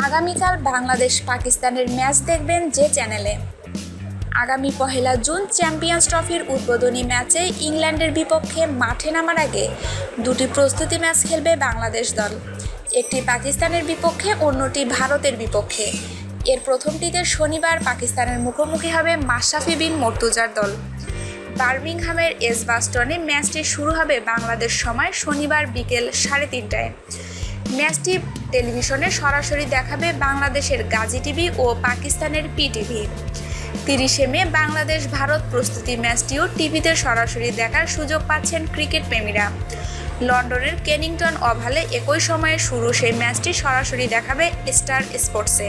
বাংলাদেশ পাকিস্তানের ম্যাচ দেখবেন যে চ্যানেলে। আগামী পহেলা জুন চ্যাম্পিয়ন্স ট্রফির উদ্বোধনী ম্যাচে ইংল্যান্ডের বিপক্ষে মাঠে নামার আগে দুটি প্রস্তুতি ম্যাচ খেলবে বাংলাদেশ দল। একটি পাকিস্তানের বিপক্ষে, অন্যটি ভারতের বিপক্ষে। এর প্রথমটিতে শনিবার পাকিস্তানের মুখোমুখি হবে মাশরাফি বিন মর্তুজার দল। বার্মিংহামের এসবাস্টনে ম্যাচটি শুরু হবে বাংলাদেশ সময় শনিবার বিকেল সাড়ে তিনটায়। ম্যাচটি টেলিভিশনে সরাসরি দেখাবে বাংলাদেশের গাজী টিভি ও পাকিস্তানের পিটিভি। তিরিশে মে বাংলাদেশ ভারত প্রস্তুতি ম্যাচটিও টিভিতে সরাসরি দেখার সুযোগ পাচ্ছেন ক্রিকেট প্রেমীরা। লন্ডনের কেনিংটন ওভালে একই সময়ে শুরু সেই ম্যাচটি সরাসরি দেখাবে স্টার স্পোর্টসে।